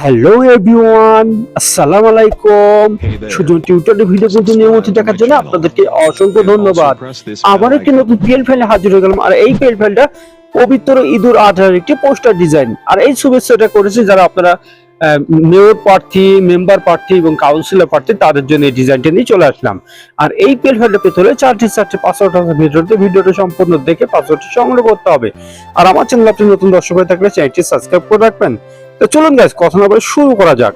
Hello everyone আসসালামু আলাইকুম শুধু টিউটোরিয়াল ভিডিও কিন্তু নিয়মিত দেখার জন্য আপনাদেরকে অসংখ্য ধন্যবাদ। আবার একটি নতুন পিএল ফাইলে হাজির হয়ে গেলাম আর এই পিএল ফাইলটা পবিত্র ঈদুল আজহার একটি পোস্টার ডিজাইন আর এই শুভেচ্ছাটা করেছে যারা আপনারা মেয়র প্রার্থী মেম্বার প্রার্থী এবং কাউন্সিলর প্রার্থী তাদের জন্য এই ডিজাইনটা নিয়ে চলে আসলাম। আর এই পিএল ফাইলটা পেতে হলে চারটি চারটি পাসওয়ার্ড ভিডিওতে ভিডিওটা সম্পূর্ণ দেখে পাসওয়ার্ডটি সংগ্রহ করতে হবে। আর আমার চ্যানেল আপনি নতুন দর্শক হয়ে থাকলে চ্যানেলটি সাবস্ক্রাইব করে রাখবেন। তো চলুন গাইজ কথা না বলে শুরু করা যাক।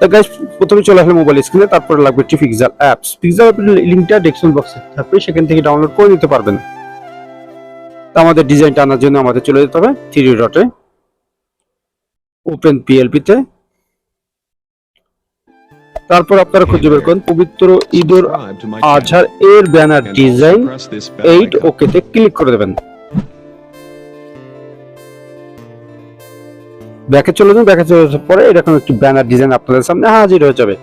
তো গাইজ প্রথমে চলে আসলে মোবাইল স্ক্রিনে তারপরে লাগবে একটি পিক্সেল অ্যাপস পিক্সেল অ্যাপের লিঙ্কটা ডেসক্রিপশন বক্সে থাকবে, সেখান থেকে ডাউনলোড করে নিতে পারবেন। তো আমাদের ডিজাইনটা আনার জন্য আমাদের চলে যেতে হবে থ্রি ডটে ওপেন পিএলপি তে। তারপর আপনারা খুঁজে বের করেন পবিত্র ঈদুল আজহার এর ব্যানার ডিজাইন এইট ওকেতে ক্লিক করে দেবেন। ব্যাকে চলে যান, ব্যাকে চলে যাওয়ার পরে এরকম একটি ব্যানার ডিজাইন আপনাদের সামনে হাজির হয়ে যাবে।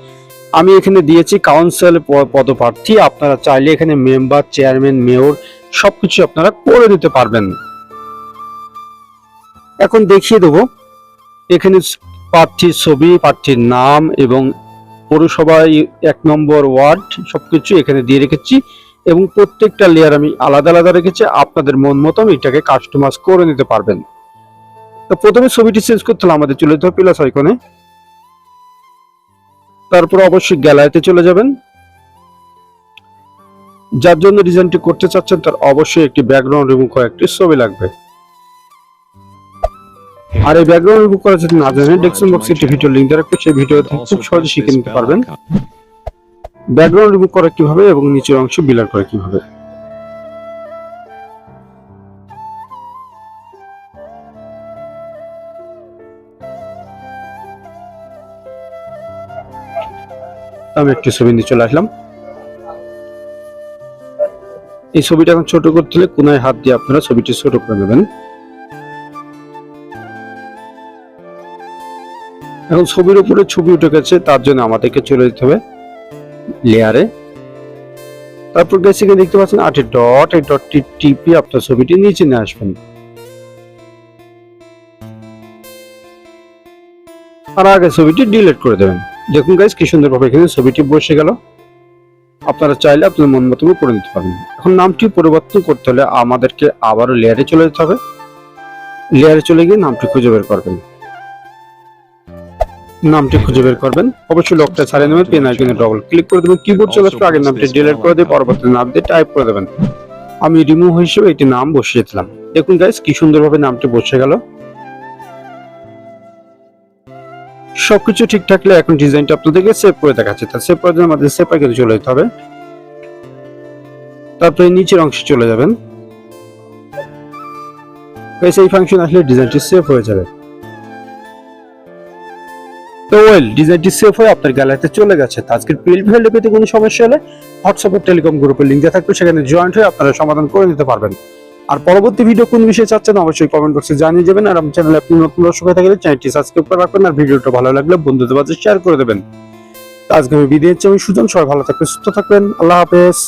আমি এখানে দিয়েছি কাউন্সিল পদপ্রার্থী, আপনারা চাইলে এখানে মেম্বার, চেয়ারম্যান, মেয়র সবকিছু আপনারা করে দিতে পারবেন। এখন দেখিয়ে দেবো। এখানে প্রার্থীর ছবি, প্রার্থীর নাম এবং পৌরসভায় এক নম্বর ওয়ার্ড সবকিছু এখানে দিয়ে রেখেছি এবং প্রত্যেকটা লেয়ার আমি আলাদা আলাদা রেখেছি। আপনাদের মন মতন এটাকে কাস্টমাইজ করে নিতে পারবেন। তো প্রথমে ছবিটি চেঞ্জ করতে হলে আমাদের চলে যেতে হবে প্লাস আইকনে তারপর অবশ্যই গ্যালারিতে চলে যাবেন। যার জন্য ডিজাইনটি করতে চাচ্ছেন তার অবশ্যই একটি ব্যাকগ্রাউন্ড করা একটি ছবি লাগবে। আর এই ব্যাকগ্রাউন্ড রিমুভ করা না জানেন বক্সে একটি ভিডিও দেওয়া সেই ভিডিও থেকে খুব সহজে শিখে নিতে পারবেন। ব্যাকগ্রাউন্ড করা কীভাবে এবং নিচের অংশ বিলার করা কীভাবে? আমি একটি ছবি নিয়ে চলে আসলাম। এই ছবিটা এখন ছোট করতে হলে কোনায় হাত দিয়ে আপনারা ছবিটি ছোট করে নেবেন। এখন ছবির উপরে ছবি উঠে গেছে, তার জন্য আমাদেরকে চলে যেতে হবে লেয়ারে তারপর গেছে এখানে দেখতে পাচ্ছেন আটের ডট এই ডটটি টিপে আপনার ছবিটি নিচে নিয়ে আসবেন। আর আগে ছবিটি ডিলিট করে দেবেন। দেখুন গাইজ কি সুন্দরভাবে এখানে ছবিটি বসে গেল। আপনারা চাইলে আপনার মন মতো করে নিতে পারবেন এখন নামটি পরিবর্তন করতে হলে আমাদেরকে আবারও লেয়ারে চলে যেতে হবে। লেয়ারে চলে গিয়ে নামটি খুঁজে বের করবেন। নামটি খুঁজে বের করবেন। অবশ্যই লকটা ছাড়িয়ে নেবেন পেন আইকনে ডবল ক্লিক করে দেবেন। কিবোর্ড চলে আসবে আগের নামটি ডিলিট করে দিয়ে পরবর্তী নাম দিয়ে টাইপ করে দেবেন। আমি রিমুভ হিসেবে একটি নাম বসিয়ে দিলাম। দেখুন গাইজ কি সুন্দরভাবে নামটি বসে গেল। সবকিছু ঠিক থাকলে এখন ডিজাইনটা আপনাদেরকে সেভ করে দেখাচ্ছে। তা সেভ করার জন্য আমাদের সেভ আইকনে চলে যেতে হবে। তারপরে নিচের অংশে চলে যাবেন। গাইস এই ফাংশন আসলে ডিজাইনটি সেভ হয়ে যাবে। ওয়েল, ডিজাইনটি সেভ হয়ে আপনার গ্যালারিতে চলে গেছে। আজকের কোনো সমস্যা হলে টেলিকম গ্রুপের লিঙ্ক দেওয়া থাকবে, সেখানে জয়েন্ট হয়ে আপনারা সমাধান করে নিতে পারবেন। আর পরবর্তী ভিডিও কোন বিষয়ে চাচ্ছেন অবশ্যই কমেন্ট বক্সে জানিয়ে যাবেন, আর আমার চ্যানেলে আপনি নতুন দর্শক হয়ে থাকলে চ্যানেলটি সাবস্ক্রাইব করে রাখবেন, আর ভিডিওটা ভালো লাগলে বন্ধুদের মাঝে শেয়ার করে দেবেন। আজকে আমি আমি সুজন, সবাই ভালো থাকবেন, সুস্থ থাকবেন, আল্লাহ হাফেজ।